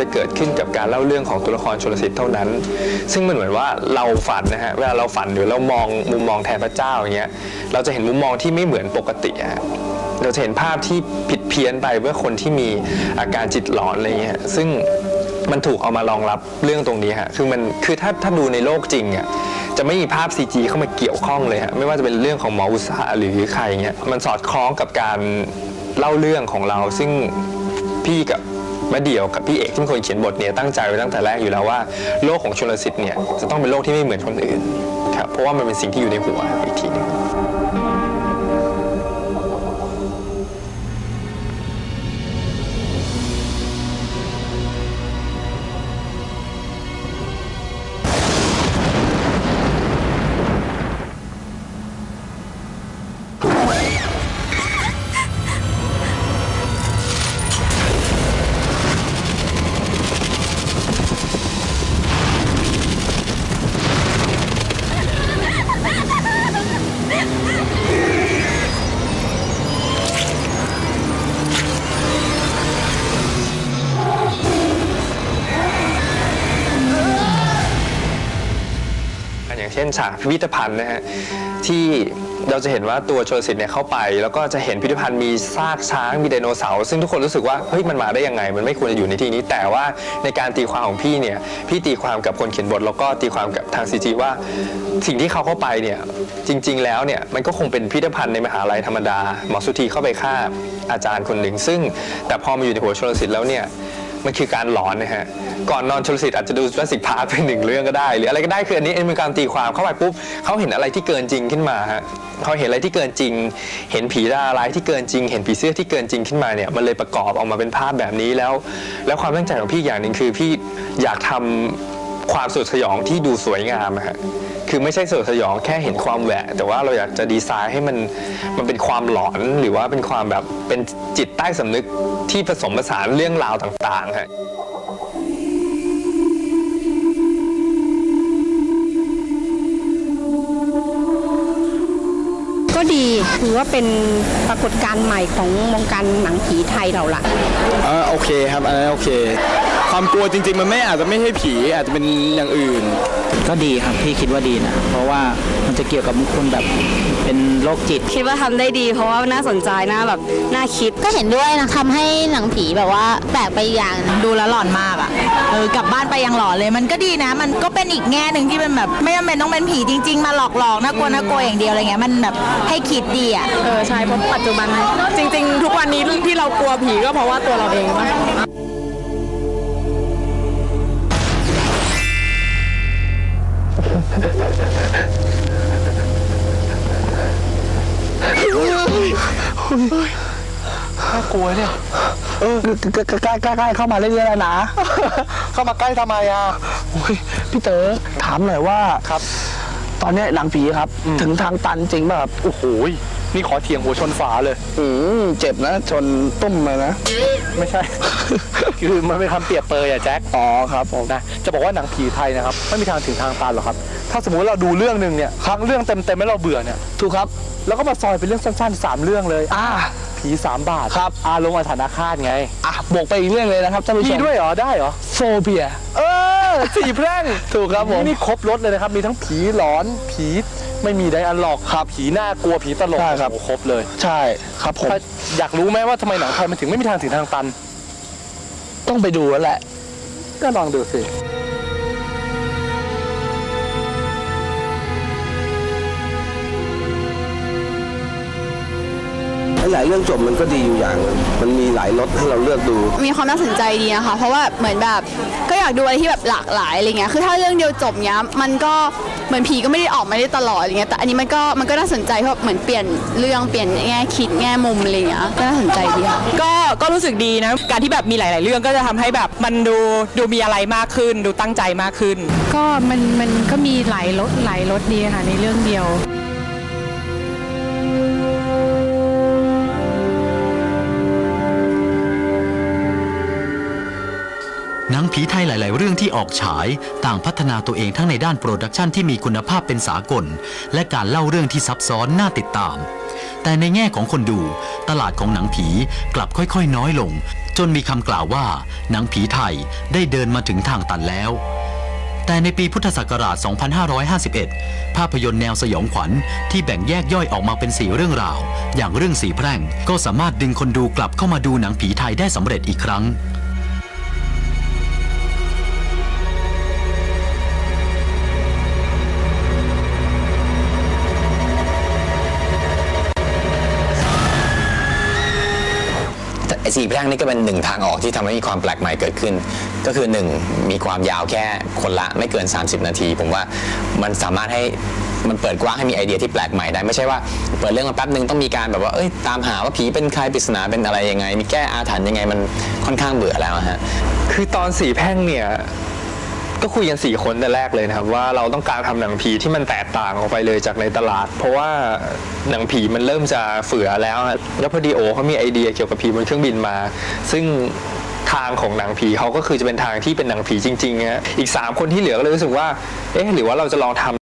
จะเกิดขึ้นกับการเล่าเรื่องของตัวละครชลสิทธิ์เท่านั้น ซึ่งมันเหมือนว่าเราฝันนะฮะเวลาเราฝันหรือเรามองมุมมองแทนพระเจ้าอย่างเงี้ยเราจะเห็นมุมมองที่ไม่เหมือนปกติฮะเราจะเห็นภาพที่ผิดเพี้ยนไปเมื่อคนที่มีอาการจิตหลอนอะไรเงี้ยซึ่งมันถูกเอามารองรับเรื่องตรงนี้ฮะคือมันคือถ้าถ้าดูในโลกจริงอะจะไม่มีภาพ CG เข้ามาเกี่ยวข้องเลยฮะไม่ว่าจะเป็นเรื่องของหมออุตสาหหรือใครเงี้ยมันสอดคล้องกับการเล่าเรื่องของเราซึ่งพี่กับ มาเดี่ยวกับพี่เอกที่เป็นคนเขียนบทเนี่ยตั้งใจไว้ตั้งแต่แรกอยู่แล้วว่าโลกของชลสิทธิ์เนี่ยจะต้องเป็นโลกที่ไม่เหมือนคนอื่นครับเพราะว่ามันเป็นสิ่งที่อยู่ในหัวอีกทีนึง อย่างเช่นฉากพิพิธภัณฑ์นะฮะที่เราจะเห็นว่าตัวชลสิทธิ์เนี่ยเข้าไป แล้วก็จะเห็นพิพิธภัณฑ์มีซากช้างมีไดโนเสาร์ซึ่งทุกคนรู้สึกว่าเฮ้ยมันมาได้ยังไง มันไม่ควรจะอยู่ในที่นี้ แต่ว่าในการตีความของพี่เนี่ยพี่ตีความกับคนเขียนบท แล้วก็ตีความกับทางซีจีว่า สิ่งที่เขาเข้าไปเนี่ยจริง ๆ แล้วเนี่ยมันก็คงเป็นพิพิธภัณฑ์ในมหาลัยธรรมดาหมอสุธีเข้าไปฆ่าอาจารย์คนหนึ่ง ซึ่งแต่พอมาอยู่ในหัวชลสิทธิ์แล้วเนี่ย มันคือการหลอนนะฮะ ก่อนนอนชลสิทธิ์อาจจะดูจุลศิษย์พาร์คไปหนึ่งเรื่องก็ได้ หรืออะไรก็ได้คืออันนี้เป็นการตีความเข้าไปปุ๊บเขาเห็นอะไรที่เกินจริงขึ้นมาฮะเขาเห็นอะไรที่เกินจริง เห็นผีดาร้ายที่เกินจริง เห็นผีเสื้อที่เกินจริงขึ้นมาเนี่ยมันเลยประกอบออกมาเป็นภาพแบบนี้แล้ว แล้วความตั้งใจของพี่อย่างหนึ่งคือพี่อยากทำ ความสุดสยองที่ดูสวยงามอะฮะคือไม่ใช่สุดสยองแค่เห็นความแหวะ แต่ว่าเราอยากจะดีไซน์ให้มันมันเป็นความหลอนหรือว่าเป็นความแบบเป็นจิตใต้สำนึกที่ผสมผสานเรื่องราวต่างๆฮะ ดีถือว่าเป็นปรากฏการณ์ใหม่ของวงการหนังผีไทยเราละอ่าโอเคครับอันนั้นโอเค ความกลัวจริงๆ มันไม่อาจจะไม่ใช่ผีอาจจะเป็นอย่างอื่น ก็ดีครับพี่คิดว่าดีนะ เพราะว่ามันจะเกี่ยวกับคนแบบเป็นโรคจิต คิดว่าทำได้ดี เพราะว่าน่าสนใจน่าแบบน่าคิด ก็เห็นด้วยนะทำให้หนังผีแบบว่าแปลกไปอีกอย่างหนึ่งดูแล้วหลอนมากอะ่ะเออกลับบ้านไปยังหลอนเลย มันก็ดีนะ มันก็เป็นอีกแง่หนึ่งที่เป็นแบบ ไม่จำเป็นต้องเป็นผีจริง ๆ มาหลอกหลอกๆน่ากลัวน่ากลัวอย่างเดียวอะไรเงี้ยมันแบบให้คิดดีอะ่ะ เออใช่เพราะปัจจุบัน จริง ๆ ทุกวันนี้ที่เรากลัวผีก็เพราะว่าตัวเราเองปะ กลัวเนี่ยเออใกล้ใกล้ใกล้เข้ามาเรื่อยๆแล้วนะ เข้ามาใกล้ทำไมอะโอ้ยพี่เต๋อถามหน่อยว่าครับ ตอนเนี้ยหนังผีครับ ถึงทางตันจริงป่ะครับโอ้โหยนี่ขอเถียงหัวชนฝาเลย อืมเจ็บนะ ชนตุ้มเลยนะ ไม่ใช่ คือมันเป็นคำเปรียบเปรยอะแจ็ค อ๋อครับผมนะ จะบอกว่าหนังผีไทยนะครับ ไม่มีทางถึงทางตันหรอกครับ ถ้าสมมุติเราดูเรื่องหนึ่งเนี่ย ครั้งเรื่องเต็มๆแล้วเราเบื่อเนี่ย ถูกครับ แล้วก็มาซอยเป็นเรื่องสั้นๆสามเรื่องเลย อ่า ผีสามบาทครับ อารมณ์อาถรรพ์อาฆาตไง อะบวกไปอีกเรื่องเลยนะครับท่านผู้ชมีมด้วยเหรอ ได้เหรอ โฟเบีย เออสี่แพร่งถูกครับผม นี่ครบรถเลยนะครับ มีทั้งผีหลอน ผีไม่มีไดอะล็อกครับผีน่ากลัวผีตลกใช่ครับ โอ้โหครบเลย ใช่ครับผมถ้าอยากรู้ไหมว่าทำไมหนังไทยมันถึงไม่มีทางถึงทางตัน ต้องไปดูแล้วแหละ ก็ลองดูสิ หลายเรื่องจบมันก็ดีอยู่อย่างหนึ่งมันมีหลายรสให้เราเลือกดู มีความน่าสนใจดีนะคะเพราะว่าเหมือนแบบก็อยากดูอะไรที่แบบหลากหลายอะไรเงี้ยคือถ้าเรื่องเดียวจบเนี้ยมันก็เหมือนผีก็ไม่ได้ออกมาได้ตลอดอะไรเงี้ยแต่อันนี้มันก็มันก็น่าสนใจเพราะเหมือนเปลี่ยนเรื่องเปลี่ยนแง่คิดแง่มุมอะไรเงี้ยก็น่าสนใจดีค่ะก็ก็รู้สึกดีนะ การที่แบบมีหลาย ๆ เรื่องก็จะทำให้แบบมันดูดูมีอะไรมากขึ้น ดูตั้งใจมากขึ้น ก็มันมันก็มีหลายรสหลายรสดีค่ะในเรื่องเดียว หนังผีไทยหลาย ๆ เรื่องที่ออกฉาย ต่างพัฒนาตัวเองทั้งในด้านโปรดักชันที่มีคุณภาพเป็นสากล และการเล่าเรื่องที่ซับซ้อนน่าติดตาม แต่ในแง่ของคนดู ตลาดของหนังผีกลับค่อย ๆ น้อยลง จนมีคำกล่าวว่า หนังผีไทยได้เดินมาถึงทางตันแล้วแต่ในปีพุทธศักราช 2551 ภาพยนตร์แนวสยองขวัญที่แบ่งแยกย่อยออกมาเป็นสี่เรื่องราว อย่างเรื่องสีแพร่ง ก็สามารถดึงคนดูกลับเข้ามาดูหนังผีไทยได้สำเร็จอีกครั้ง ไอ้สี่แพร่งนี่ก็เป็นหนึ่งทางออกที่ทำให้มีความแปลกใหม่เกิดขึ้น ก็คือหนึ่งมีความยาวแค่คนละไม่เกิน 30 นาที ผมว่ามันสามารถให้มันเปิดกว้างให้มีไอเดียที่แปลกใหม่ได้ ไม่ใช่ว่าเปิดเรื่องมาแป๊บนึงต้องมีการแบบว่าเอ้ยตามหาว่าผีเป็นใครปริศนาเป็นอะไรยังไง มีแก้อาถรรพ์ยังไงมันค่อนข้างเบื่อแล้วฮะคือตอนสี่แพร่งเนี่ย ก็คุยกันสี่คนแต่แรกเลยนะครับ ว่าเราต้องการทำหนังผีที่มันแตกต่างออกไปเลยจากในตลาด เพราะว่าหนังผีมันเริ่มจะเฟื่อแล้วแล้วพอดีโอเขามีไอเดียเกี่ยวกับผีบนเครื่องบินมา ซึ่งทางของหนังผีเขาก็คือจะเป็นทางที่เป็นหนังผีจริงๆฮะอีก 3 คนที่เหลือก็เลยรู้สึกว่าเอ๊ะหรือว่าเราจะลองทำ